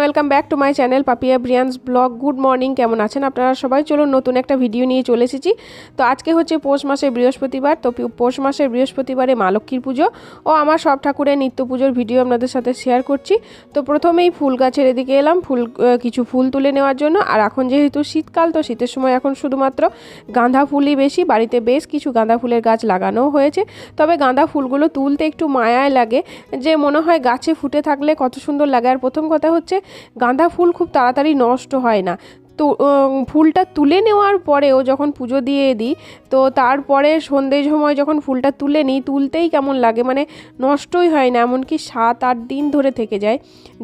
Welcome back to my channel Papia Brian's blog good morning কেমন আছেন আপনারা সবাই? চলুন নতুন একটা ভিডিও নিয়ে চলে এসেছি। তো আজকে হচ্ছে পৌষ মাসের বৃহস্পতিবার, তো পৌষ মাসের বৃহস্পতিবারে মা লক্ষ্মীর পুজো ও আমার সব ঠাকুরের নিত্য পুজোর ভিডিও আপনাদের সাথে শেয়ার করছি। তো প্রথমেই ফুল গাছের এদিকে এলাম, ফুল কিছু ফুল তুলে নেওয়ার জন্য। আর এখন যেহেতু শীতকাল, তো শীতের সময় এখন শুধুমাত্র গাঁদা ফুলই বেশি। বাড়িতে বেশ কিছু গাঁদা ফুলের গাছ লাগানোও হয়েছে। তবে গাঁদা ফুলগুলো তুলতে একটু মায়ায় লাগে। যে মনে হয় গাছে ফুটে থাকলে কত সুন্দর লাগে। আর প্রথম কথা হচ্ছে গাঁদা ফুল খুব তাড়াতাড়ি নষ্ট হয় না। তো ফুলটা তুলে নেওয়ার পরেও যখন পুজো দিয়ে দিই, তো তারপরে সন্ধ্যের সময় যখন ফুলটা তুলে নিই, তুলতেই কেমন লাগে? মানে নষ্টই হয় না, এমনকি সাত আট দিন ধরে থেকে যায়।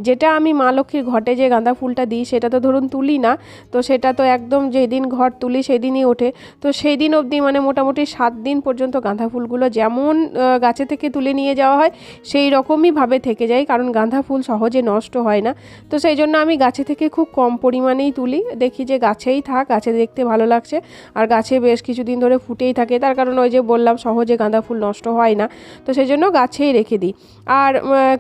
যেটা আমি মা লক্ষ্মীর ঘটে যে গাঁদা ফুলটা দিই, সেটা তো ধরুন তুলি না। তো সেটা তো একদম যেদিন ঘর তুলি, সেদিনই ওঠে। তো সেই দিন অবধি মানে মোটামুটি সাত দিন পর্যন্ত গাঁদা ফুলগুলো যেমন গাছে থেকে তুলে নিয়ে যাওয়া হয়, সেই রকমই ভাবে থেকে যায়। কারণ গাঁদা ফুল সহজে নষ্ট হয় না। তো সেই জন্য আমি গাছে থেকে খুব কম পরিমাণেই তুলি। দেখি যে গাছেই থাক, গাছে দেখতে ভালো লাগছে। আর গাছে বেশ কিছুদিন ধরে ফুটেই থাকে, তার কারণ ওই যে বললাম সহজে গাঁদা ফুল নষ্ট হয় না। তো সেই জন্য গাছেই রেখে দিই। আর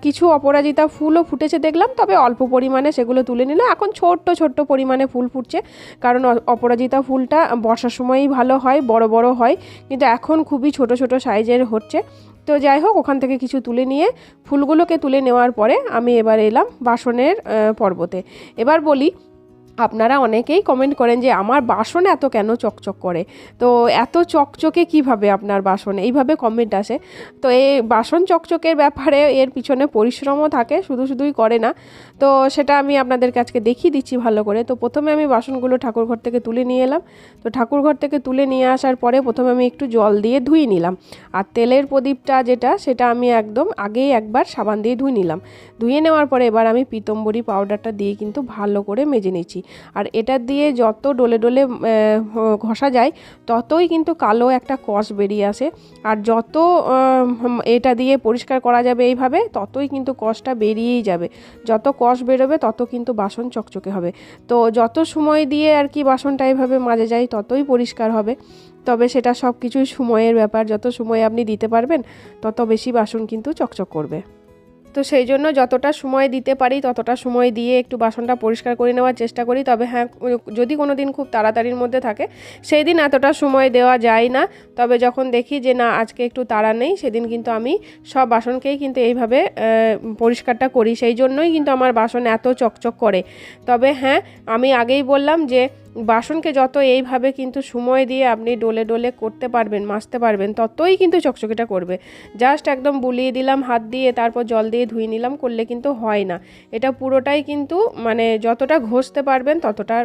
কিছু অপরাজিতা ফুলও ফুটেছে দেখলাম, তবে অল্প পরিমাণে সেগুলো তুলে নিলে। এখন ছোট্ট ছোট্ট পরিমাণে ফুল ফুটছে, কারণ অপরাজিতা ফুলটা বর্ষার সময়ই ভালো হয়, বড় বড় হয়। কিন্তু এখন খুবই ছোট ছোট সাইজের হচ্ছে। তো যাই হোক, ওখান থেকে কিছু তুলে নিয়ে, ফুলগুলোকে তুলে নেওয়ার পরে আমি এবার এলাম বাসনের পর্বতে। এবার বলি আপনারা অনেকেই কমেন্ট করেন যে, আমার বাসন এত কেন চকচক করে? তো এত চকচকে কীভাবে আপনার বাসন? এইভাবে কমেন্ট আসে। তো এই বাসন চকচকের ব্যাপারে এর পিছনে পরিশ্রমও থাকে, শুধু শুধুই করে না। তো সেটা আমি আপনাদের কাছকে দেখিয়ে দিচ্ছি ভালো করে। তো প্রথমে আমি বাসনগুলো ঠাকুর ঘর থেকে তুলে নিয়ে এলাম। তো ঠাকুর ঘর থেকে তুলে নিয়ে আসার পরে প্রথমে আমি একটু জল দিয়ে ধুয়ে নিলাম। আর তেলের প্রদীপটা যেটা, সেটা আমি একদম আগেই একবার সাবান দিয়ে ধুয়ে নিলাম। ধুয়ে নেওয়ার পরে এবার আমি পিতম্বরী পাউডারটা দিয়ে কিন্তু ভালো করে মেজে নিচ্ছি। আর এটা দিয়ে যত ডলে ডলে ঘষা যায়, ততই কিন্তু কালো একটা কষ বেরিয়ে আসে। আর যত এটা দিয়ে পরিষ্কার করা যাবে এইভাবে, ততই কিন্তু কষটা বেরিয়েই যাবে। যত কষ বেরোবে, তত কিন্তু বাসন চকচকে হবে। তো যত সময় দিয়ে আর কি বাসনটা এইভাবে মাজে যায়, ততই পরিষ্কার হবে। তবে সেটা সব কিছুই সময়ের ব্যাপার। যত সময় আপনি দিতে পারবেন, তত বেশি বাসন কিন্তু চকচক করবে। তো সেই জন্য যতটা সময় দিতে পারি, ততটা সময় দিয়ে একটু বাসনটা পরিষ্কার করে নেওয়ার চেষ্টা করি। তবে হ্যাঁ যদি কোনো দিন খুব তাড়াতাড়ির মধ্যে থাকে, সেই দিন এতটা সময় দেওয়া যায় না। তবে যখন দেখি যে, না, আজকে একটু তাড়া নেই, সেদিন কিন্তু আমি সব বাসনকেই কিন্তু এইভাবে পরিষ্কারটা করি। সেই জন্যই কিন্তু আমার বাসন এত চকচক করে। তবে হ্যাঁ আমি আগেই বললাম যে বাসনকে যত এইভাবে কিন্তু সময় দিয়ে আপনি ডলে ডোলে করতে পারবেন, মাজতে পারবেন, ততই কিন্তু চকচকেটা করবে। জাস্ট একদম বুলিয়ে দিলাম, হাত দিয়ে তারপর জল দিয়ে ধুয়ে নিলাম, করলে কিন্তু হয় না। এটা পুরোটাই কিন্তু মানে যতটা ঘষতে পারবেন ততটা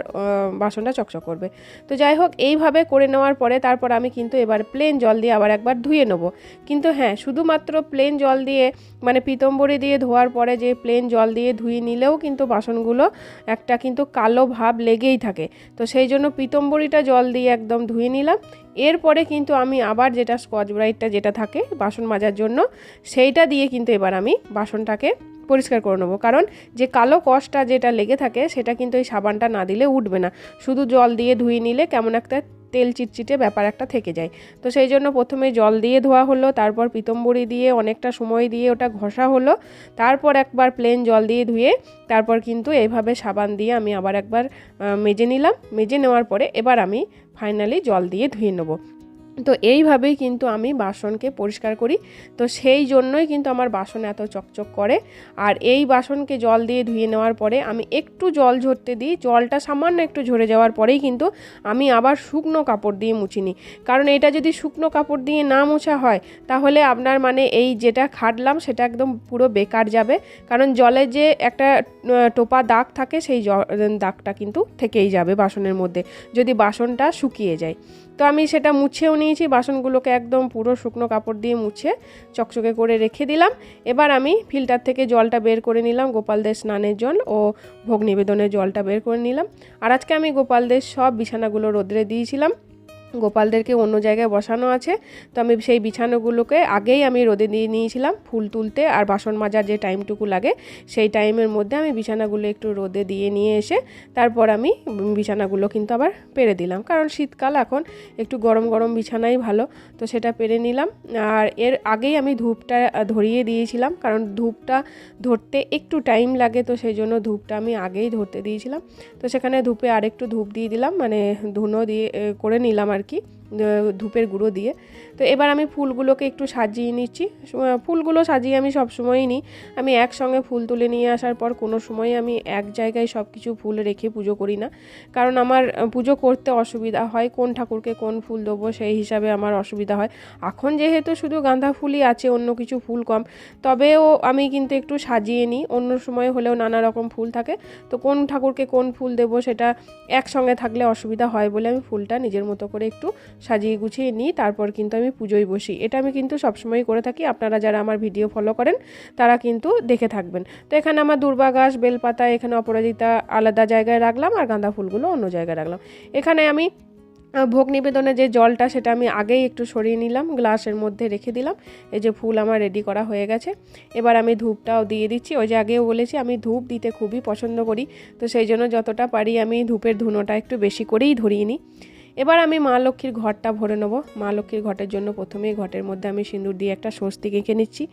বাসনটা চকচক করবে। তো যাই হোক, এইভাবে করে নেওয়ার পরে তারপর আমি কিন্তু এবার প্লেন জল দিয়ে আবার একবার ধুয়ে নেব। কিন্তু হ্যাঁ শুধুমাত্র প্লেন জল দিয়ে মানে পিতম্বরি দিয়ে ধোয়ার পরে যে প্লেন জল দিয়ে ধুয়ে নিলেও কিন্তু বাসনগুলো একটা কিন্তু কালো ভাব লেগেই থাকে। তো সেই জন্য পিতম্বরিটা জল দিয়ে একদম ধুয়ে নিলাম। এরপরে কিন্তু আমি আবার যেটা স্কচ ব্রাইটটা যেটা থাকে বাসন মাজার জন্য, সেইটা দিয়ে কিন্তু এবার আমি বাসনটাকে পরিষ্কার করে নেব। কারণ যে কালো কষটা যেটা লেগে থাকে, সেটা কিন্তু এই সাবানটা না দিলে উঠবে না। শুধু জল দিয়ে ধুয়ে নিলে কেমন একটা তেল চিটচিটে ব্যাপার একটা থেকে যায়। তো সেই জন্য প্রথমে জল দিয়ে ধোয়া হলো, তারপর পিতম্বরি দিয়ে অনেকটা সময় দিয়ে ওটা ঘষা হলো, তারপর একবার প্লেন জল দিয়ে ধুয়ে, তারপর কিন্তু এইভাবে সাবান দিয়ে আমি আবার একবার মেজে নিলাম। মেজে নেওয়ার পরে এবার আমি ফাইনালি জল দিয়ে ধুয়ে নেব। তো এইভাবেই কিন্তু আমি বাসনকে পরিষ্কার করি। তো সেই জন্যই কিন্তু আমার বাসন এত চকচক করে। আর এই বাসনকে জল দিয়ে ধুয়ে নেওয়ার পরে আমি একটু জল ঝরতে দিই। জলটা সামান্য একটু ঝরে যাওয়ার পরেই কিন্তু আমি আবার শুকনো কাপড় দিয়ে মুছি নিই। কারণ এটা যদি শুকনো কাপড় দিয়ে না মোছা হয়, তাহলে আপনার মানে এই যেটা খাটলাম সেটা একদম পুরো বেকার যাবে। কারণ জলে যে একটা টোপা দাগ থাকে সেই দাগটা কিন্তু থেকেই যাবে বাসনের মধ্যে। যদি বাসনটা শুকিয়ে যায়। তো আমি সেটা মুছেও নিয়েছি, বাসনগুলোকে একদম পুরো শুকনো কাপড় দিয়ে মুছে চকচকে করে রেখে দিলাম। এবার আমি ফিল্টার থেকে জলটা বের করে নিলাম, গোপালদের স্নানের জল ও ভোগ নিবেদনের জলটা বের করে নিলাম। আর আজকে আমি গোপালদের সব বিছানাগুলো রোদ্রে দিয়েছিলাম। গোপালদেরকে অন্য জায়গায় বসানো আছে। তো আমি সেই বিছানাগুলোকে আগেই আমি রোদে দিয়ে নিয়েছিলাম ফুল তুলতে আর বাসন মাজার যে টাইমটুকু লাগে সেই টাইমের মধ্যে আমি বিছানাগুলো একটু রোদে দিয়ে নিয়ে এসে তারপর আমি বিছানাগুলো কিন্তু আবার পেরে দিলাম। কারণ শীতকাল এখন একটু গরম গরম বিছানাই ভালো, তো সেটা পেরে নিলাম। আর এর আগেই আমি ধূপটা ধরিয়ে দিয়েছিলাম কারণ ধূপটা ধরতে একটু টাইম লাগে, তো সেই জন্য ধূপটা আমি আগেই ধরতে দিয়েছিলাম। তো সেখানে ধূপে আরেকটু ধূপ দিয়ে দিলাম মানে ধুনো দিয়ে করে নিলাম আর কি ধূপের গুঁড়ো দিয়ে। তো এবার আমি ফুলগুলোকে একটু সাজিয়ে নিচ্ছি। ফুলগুলো সাজিয়ে আমি সব সময়ই নিই। আমি একসঙ্গে ফুল তুলে নিয়ে আসার পর কোনো সময় আমি এক জায়গায় সব কিছু ফুল রেখে পুজো করি না। কারণ আমার পুজো করতে অসুবিধা হয়, কোন ঠাকুরকে কোন ফুল দেবো সেই হিসাবে আমার অসুবিধা হয়। এখন যেহেতু শুধু গাঁদা ফুলই আছে, অন্য কিছু ফুল কম, তবেও আমি কিন্তু একটু সাজিয়ে নিই। অন্য সময় হলেও নানা রকম ফুল থাকে। তো কোন ঠাকুরকে কোন ফুল দেবো সেটা একসঙ্গে থাকলে অসুবিধা হয় বলে আমি ফুলটা নিজের মতো করে একটু সাজিয়ে গুছিয়ে নিই, তারপর কিন্তু আমি পুজোয় বসি। এটা আমি কিন্তু সবসময় করে থাকি। আপনারা যারা আমার ভিডিও ফলো করেন, তারা কিন্তু দেখে থাকবেন। তো এখানে আমার দুর্বা গাছ, বেলপাতা, এখানে অপরাজিতা আলাদা জায়গায় রাখলাম আর গাঁদা ফুলগুলো অন্য জায়গায় রাখলাম। এখানে আমি ভোগ নিবেদনে যে জলটা সেটা আমি আগেই একটু সরিয়ে নিলাম, গ্লাসের মধ্যে রেখে দিলাম। এই যে ফুল আমার রেডি করা হয়ে গেছে। এবার আমি ধূপটাও দিয়ে দিচ্ছি। ওই যে আগেও বলেছি, আমি ধূপ দিতে খুবই পছন্দ করি। তো সেই জন্য যতটা পারি আমি ধূপের ধুনোটা একটু বেশি করেই ধরিয়ে নিই। এবার আমি মা লক্ষ্মীর ঘরটা ভরে নেব। মা লক্ষ্মীর ঘটের জন্য প্রথমেই ঘটের মধ্যে আমি সিঁদুর দিয়ে একটা স্বস্তি এঁকে নিচ্ছি।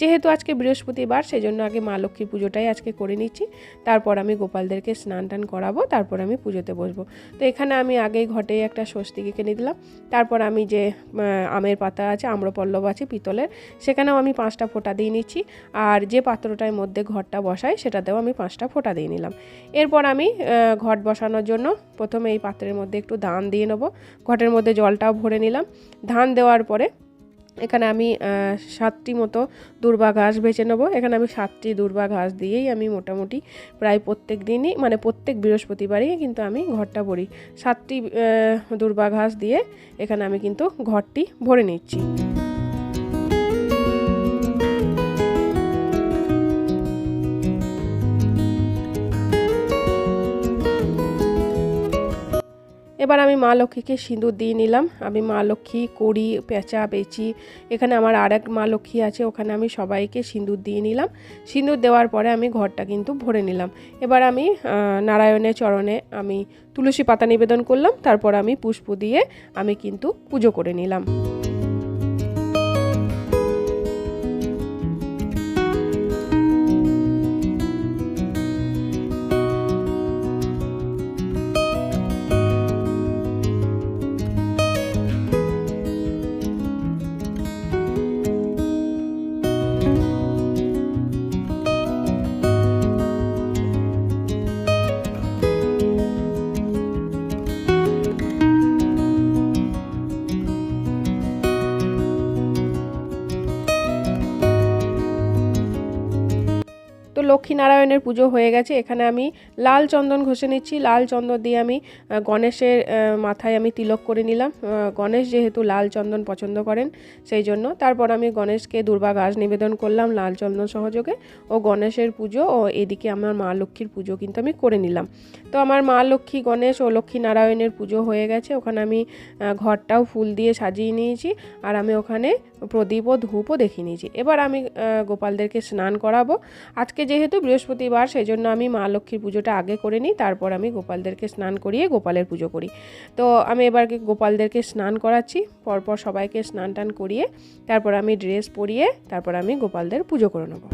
যেহেতু আজকে বৃহস্পতিবার সেই জন্য আগে মা লক্ষ্মীর পুজোটাই আজকে করে নিচ্ছি। তারপর আমি গোপালদেরকে স্নান টান করাবো, তারপর আমি পুজোতে বসবো। তো এখানে আমি আগেই ঘটে একটা স্বস্তি এঁকে দিলাম তারপর আমি যে আমের পাতা আছে, আম্রপল্লব আছে পিতলের, সেখানেও আমি পাঁচটা ফোঁটা দিয়ে নিচ্ছি। আর যে পাত্রটার মধ্যে ঘরটা বসাই, সেটাতেও আমি পাঁচটা ফোঁটা দিয়ে নিলাম। এরপর আমি ঘট বসানোর জন্য প্রথমে এই পাত্রের মধ্যে একটু দান দিয়ে নেব। ঘটের মধ্যে জলটাও ভরে নিলাম। ধান দেওয়ার পরে এখানে আমি সাতটি মতো দুর্বা ঘাস বেছে নেব। এখানে আমি সাতটি দুর্বা ঘাস দিয়েই আমি মোটামুটি প্রায় প্রত্যেক দিনই মানে প্রত্যেক বৃহস্পতিবারই কিন্তু আমি ঘরটা ভরি। সাতটি দুর্বা ঘাস দিয়ে এখানে আমি কিন্তু ঘরটি ভরে নিচ্ছি। এবার আমি মা লক্ষ্মীকে সিঁদুর দিয়ে নিলাম। আমি মা লক্ষ্মী, কড়ি, পেঁচা, পেঁচি, এখানে আমার আর এক মা লক্ষ্মী আছে, ওখানে আমি সবাইকে সিঁদুর দিয়ে নিলাম। সিঁদুর দেওয়ার পরে আমি ঘরটা কিন্তু ভরে নিলাম। এবার আমি নারায়ণের চরণে আমি তুলসী পাতা নিবেদন করলাম, তারপর আমি পুষ্প দিয়ে আমি কিন্তু পুজো করে নিলাম। লক্ষ্মীনারায়ণের পুজো হয়ে গেছে। এখানে আমি লাল চন্দন ঘষে নিচ্ছি। লাল চন্দন দিয়ে আমি গণেশের মাথায় আমি তিলক করে নিলাম। গণেশ যেহেতু লাল চন্দন পছন্দ করেন, সেই জন্য তারপর আমি গণেশকে দুর্বা গাছ নিবেদন করলাম লাল চন্দন সহযোগে। ও গণেশের পুজো ও এদিকে আমার মা লক্ষ্মীর পুজো কিন্তু আমি করে নিলাম। তো আমার মা লক্ষ্মী গণেশ ও লক্ষ্মী নারায়ণের পুজো হয়ে গেছে। ওখানে আমি ঘরটাও ফুল দিয়ে সাজিয়ে নিয়েছি। আর আমি ওখানে প্রদীপ ও ধূপও দেখিয়ে নিয়েছি এবার আমি গোপালদেরকে স্নান করাবো। আজকে যেহেতু বৃহস্পতিবার সেই জন্য আমি মা লক্ষ্মীর পুজোটা আগে করে নিই, তারপর আমি গোপালদেরকে স্নান করিয়ে গোপালের পুজো করি। তো আমি এবার গোপালদেরকে স্নান করাচ্ছি, পরপর সবাইকে স্নান টান করিয়ে, তারপর আমি ড্রেস পরিয়ে, তারপর আমি গোপালদের পুজো করে নেব।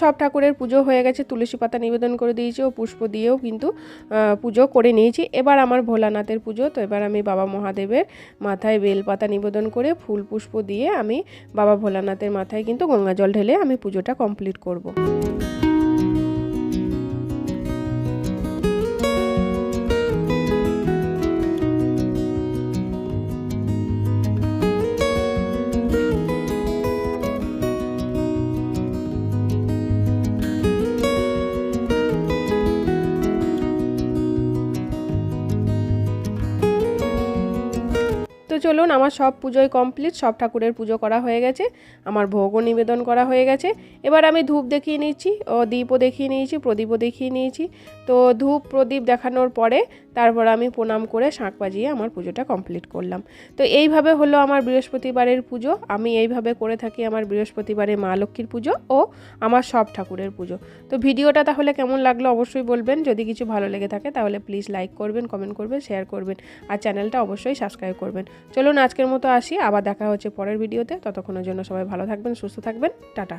সব ঠাকুরের পুজো হয়ে গেছে, তুলসী পাতা নিবেদন করে দিয়েছি ও পুষ্প দিয়েও কিন্তু পুজো করে নিয়েছি এবার আমার ভোলানাথের পুজো, তো এবার আমি বাবা মহাদেবের মাথায় বেলপাতা নিবেদন করে ফুল পুষ্প দিয়ে আমি বাবা ভোলানাথের মাথায় কিন্তু গঙ্গা জল ঢেলে আমি পুজোটা কমপ্লিট করব। চলুন, আমার সব পুজোই কমপ্লিট সব ঠাকুরের পুজো করা হয়ে গেছে। আমার ভোগও নিবেদন করা হয়ে গেছে। এবার আমি ধূপ দেখিয়ে নিয়েছি ও দীপও দেখিয়ে নিয়েছি, প্রদীপও দেখিয়ে নিয়েছি। তো ধূপ প্রদীপ দেখানোর পরে তারপর আমি প্রণাম করে শাঁখ বাজিয়ে আমার পুজোটা কমপ্লিট করলাম। তো এইভাবে হলো আমার বৃহস্পতিবারের পুজো। আমি এইভাবে করে থাকি আমার বৃহস্পতিবারে মা লক্ষ্মীর পুজো ও আমার সব ঠাকুরের পুজো। তো ভিডিওটা তাহলে কেমন লাগল অবশ্যই বলবেন। যদি কিছু ভালো লেগে থাকে তাহলে প্লিজ লাইক করবেন কমেন্ট করবেন শেয়ার করবেন আর চ্যানেলটা অবশ্যই সাবস্ক্রাইব করবেন। চলুন আজকের মতো আসি। আবার দেখা হচ্ছে পরের ভিডিওতে। ততক্ষণের জন্য সবাই ভালো থাকবেন, সুস্থ থাকবেন। টাটা।